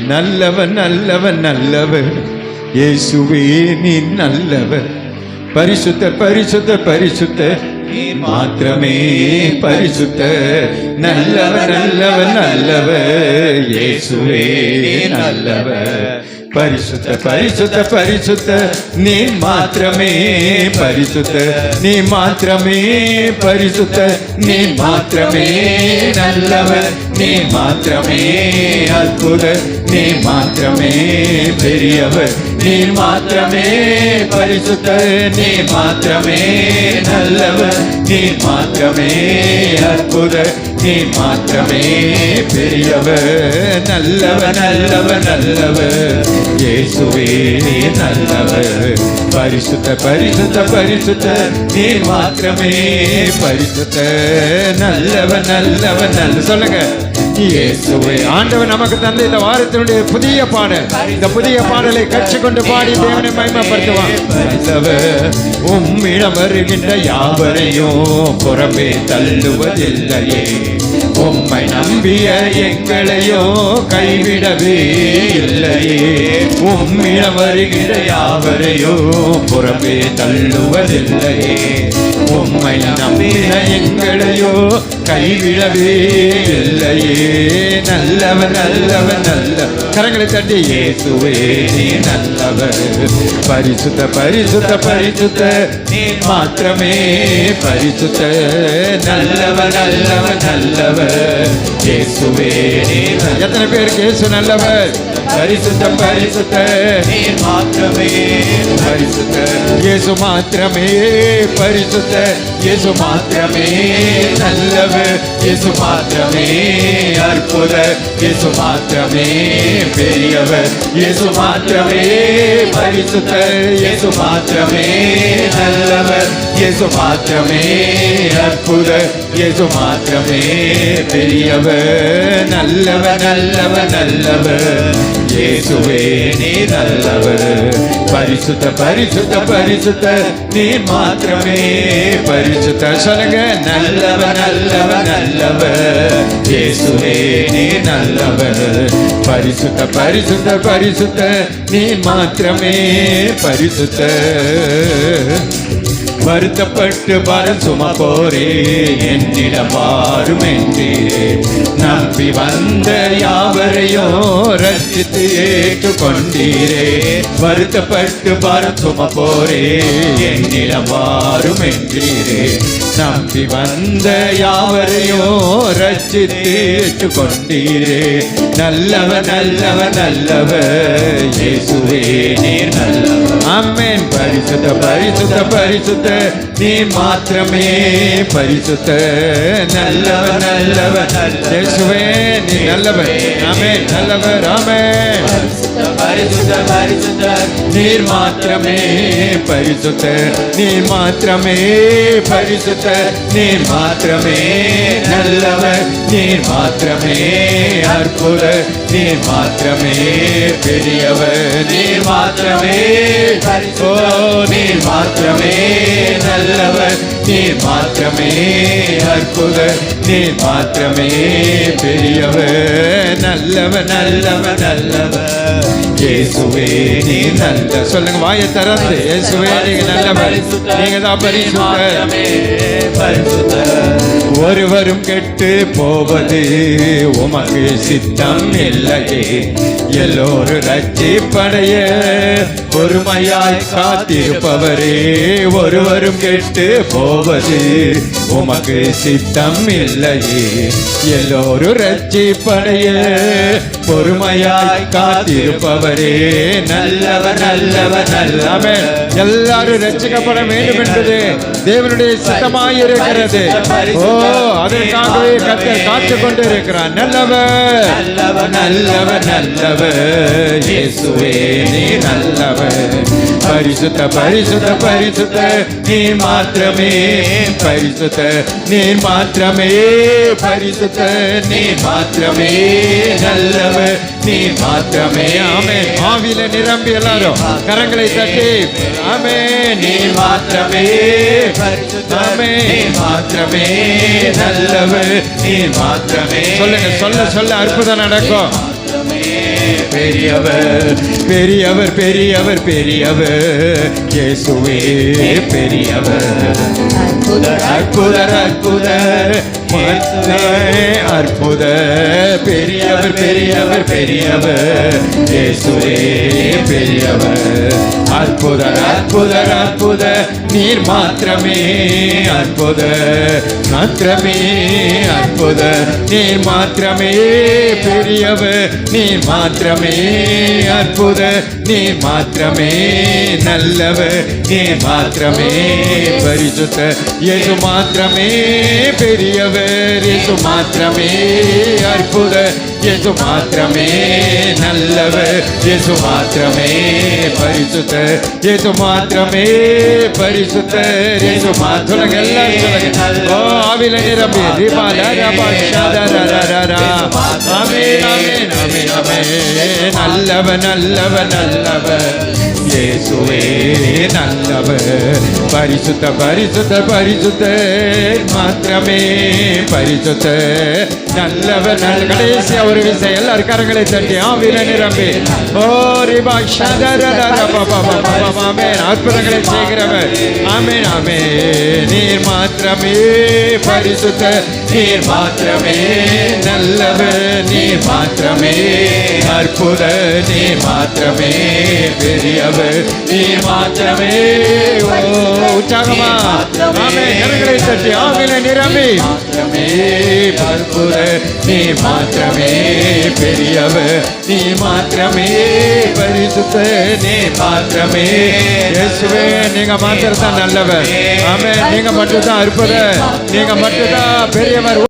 நல்லவன் நல்லவன் நல்லவர் இயேசுவே நீ நல்லவர் பரிசுத்த பரிசுத்த பரிசுத்த. நீர் மாத்திரமே பரிசுத்த. நல்லவர் நல்லவர் நல்லவர் இயேசுவே நல்லவர் பரிசுத்த பரிசுத்த பரிசுத்த. நீ மாத்திரமே பரிசுத்த. நீ மாத்திரமே பரிசுத்த. நீ மாத்திரமே நல்லவர் நீ மாத்திரமே அற்புத நீ மாத்திரமே பெரியவர். நீ மாத்திரமே பரிசுத்தர். நீ மாத்திரமே நல்லவர். நீ மாத்திரமே அற்புத நீ மாத்திரமே பெரியவர். நல்லவர் நல்லவர் நல்லவர். இயேசுவே நீ நல்லவர். பரிசுத்த பரிசுத்த பரிசுத்த நீ மாத்திரமே பரிசுத்த நல்லவர் நல்லவர் நல்ல சொல்லுங்க. ஆண்டவர் நமக்கு தந்த இந்த வாரத்தினுடைய புதிய பாடல். இந்த புதிய பாடலை கற்றுக்கொண்டு பாடி தேவனை மகிமைப்படுத்துவான் நல்லவர் உம்மிடம் வருகின்ற யாவரையும் புறமே தள்ளுவதில்லையே. உம்மை நம்பிய எங்களையோ கைவிடவே இல்லையே. உம்மிடம் வருகிற யாவரையோ புறமே தள்ளுவதில்லையே. உம்மை நம்பின எங்களையோ கைவிடவே இல்லையே. நல்லவர் நல்லவர் நல்ல கரங்களை தட்டி இயேசுவே நீ நல்லவர். பரிசுத்த பரிசுத்த பரிசுத்த. நீ மாத்திரமே பரிசுத்த. நல்லவர் நல்லவர் நல்லவர். இயேசுவே நீ எத்தனை பேருக்கு இயேசு நல்லவர்? பரிசுத்த பரிசுத்த. நீ மாத்திரமே பரிசுத்த. இயேசு மாத்திரமே பரிசுத்த. இயேசு மாத்திரமே நல்லவர். இயேசு மாத்திரமே அற்புத இயேசு மாத்திரமே பெரியவர். இயேசு மாத்திரமே பரிசுத்தர். இயேசு மாத்திரமே நல்லவர். இயேசு மாத்திரமே அற்புதர். இயேசு மாத்திரமே பெரியவர். நல்லவர் நல்லவர் நல்லவர். இயேசுவே நீ நல்லவர். பரிசுத்த பரிசுத்த பரிசுத்த நீ மாத்திரமே. பரிசுத்த சொல்லுங்க. நல்லவ நல்லவ நல்லவர். இயேசுவே நீ நல்லவர். பரிசுத்த பரிசுத்த பரிசுத்த நீ மாத்திரமே. பரிசுத்த. வருத்தப்பட்டு பாரம் சும போரே என்னிடம் வாரும் என்றீரே நம்பி வந்த யாவரையும் ரசித்து ஏற்றுக்கொண்டீரே. வருத்தப்பட்டு பாரம் சும போரே என்னிடம் வாரும் என்றீரே. நம்பி வந்த யாவரையும் ரசித்து ஏற்றுக்கொண்டீரே. நல்லவ நல்லவ நல்லவ இயேசுவே நீ ஆமென் பரிசுத்த பரிசுத்த பரிசுத்த நீ மாத்திரமே பரிசுத்த நல்லவர் நல்லவர் இயேசுவே நீ நல்லவர் ஆமென் நல்லவர் ஆமென் பரிசுத்த பரிசுத்த நீர் மாத்திரமே பரிசுத்த நீர் மாத்திரமே பரிசுத்த நீர் மாத்திரமே நல்லவர் நீர் மாத்திரமே அற்புத நீ மாத்திரமே பெரியவர் நீ மாத்திரமே. ஓ நீர் மாத்திரமே நல்லவர் நீ மாத்திரமே. அற்புத நீ மாத்திரமே பெரியவர் நல்லவர் நல்லவர் நல்லவர். இயேசுவே நீ நல்ல சொல்லுங்க வாயை திறந்து. இயேசுவே நீங்க நல்லவர். நீங்க தான் பரிசுத்தர் பரிசுத்தர். ஒருவரும் கெட்டு போவது உமக்கு சித்தம் இல்லையே. எல்லோரும் ரட்சிப்படைய பொறுமையாய் காத்திருப்பவரே. ஒருவரும் கெட்டு போவது உமக்கு சித்தம் இல்லையே எல்லோரும் ரட்சிப்படைய பொறுமையாய் காத்திருப்பவரே. நல்லவர் நல்லவர் நல்லவர். எல்லாரும் ரட்சிக்கப்பட வேண்டும் என்பது தேவனுடைய சித்தமாய் இருக்கிறது ஓ அதற்காகவே கத்தர் காத்து கொண்டு இருக்கிறார் நல்லவர். நல்லவர் நல்லவர் நல்லவர். இயேசுவே நீ நல்லவர். பரிசுத்த பரிசுத்த பரிசுத்த. நீ மாத்திரமே. பரிசுத்த நீ மாத்திரமே பரிசுத்த நீ மாத்திரமே நல்லவர் நீ மாத்திரமே. ஆமே ஆவில நிரம்பி எல்லாரும் கரங்களை தட்டி ஆமே நீ மாத்திரமே நீ மாத்திரமே நல்லவர் நீ மாத்திரமே. சொல்லுங்க சொல்ல சொல்ல அற்புதம் நடக்கும். பெரியவர் பெரியவர் பெரியவர் பெரியவர். இயேசுவே பெரியவர். அற்புதர் அற்புதர் அற்புதர். அற்புத பெரியவர் பெரியவர் பெரியவர். இயேசுவே பெரியவர். அற்புத அற்புத அற்புத நீர் மாத்திரமே அற்புத மாத்திரமே அற்புத நீர் மாத்திரமே பெரியவர். நீர் மாத்திரமே அற்புத நீர் மாத்திரமே நல்லவர். நீர் மாத்திரமே பரிசுத்த இயேசு மாத்திரமே பெரியவர். సుమాత్రమే అర్పుద యేసు మాత్రమే నల్లవ యేసు మాత్రమే పరిశుద్ధ యేసు మాత్రమే పరిశుద్ధ యేసు మాత్రమే మాత్రగల్ల ఓ ఆవిల నిరమే దీపాల రపాషదరరరరా ఆమేన్ ఆమేన్ ఆమేన్ ఆమేన్. నల్లవ నల్లవ నల్లవ. యేసువే నల్లవ. పరిశుద్ధ పరిశుద్ధ పరిశుద్ధ మాత్రమే పరిశుద్ధ. நல்லவர் நல்ல கடைசி ஒரு விசை. எல்லாரும் கரங்களை தட்டி ஆவில நிரம்பி. ஓரிபா ஆமேன். அற்புதங்களை செய்கிறவர். ஆமேன் ஆமே நீர் மாத்திரமே பரிசுத்த நீர் மாத்திரமே. நல்லவர் நீர் மாத்திரமே. அற்புத நீர் மாத்திரமே. பெரியவர் நீர் மாத்திரமே. உற்சாகமா. ஆமே கரங்களை தட்டி ஆவில நிரம்பி. மாத்திரமே. அற்புத நீ மாத்திரமே பெரியவர் நீ மாத்திரமே பரிசுத்த நீ மாத்திரமே. இயேசுவே நீங்க மாத்திரம் தான் நல்லவர் ஆமே நீங்க மட்டும் தான் அற்புத நீங்க மட்டும்தான் பெரியவர்.